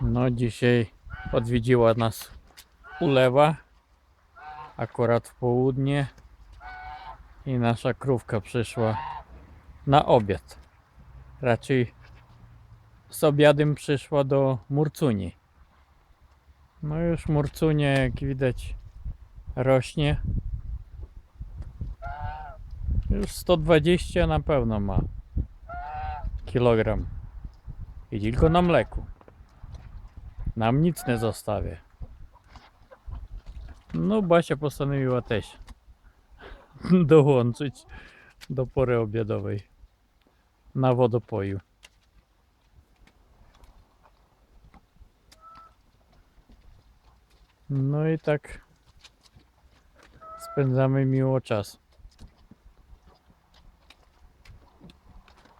No dzisiaj odwiedziła nas ulewa akurat w południe i nasza krówka przyszła na obiad. Raczej z obiadem przyszła do Murcuni. No już Murcunia jak widać rośnie. Już 120 na pewno ma kilogram. I tylko na mleku. Nam nic nie zostawię. No Basia postanowiła też dołączyć do pory obiadowej na wodopoju. No i tak spędzamy miło czas.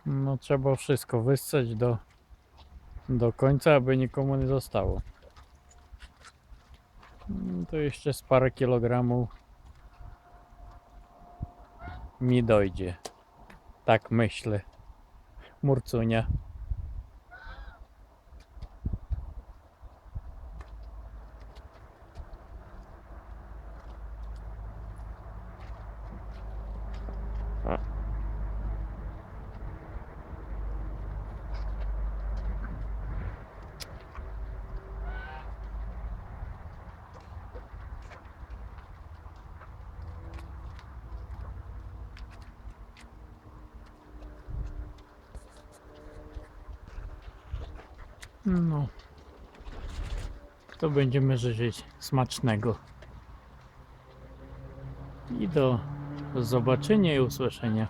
No trzeba wszystko wyssać do, do końca, aby nikomu nie zostało. No to jeszcze z parę kilogramów mi dojdzie. Tak myślę. Murcunia. No. To będziemy życzyć smacznego. I do zobaczenia i usłyszenia.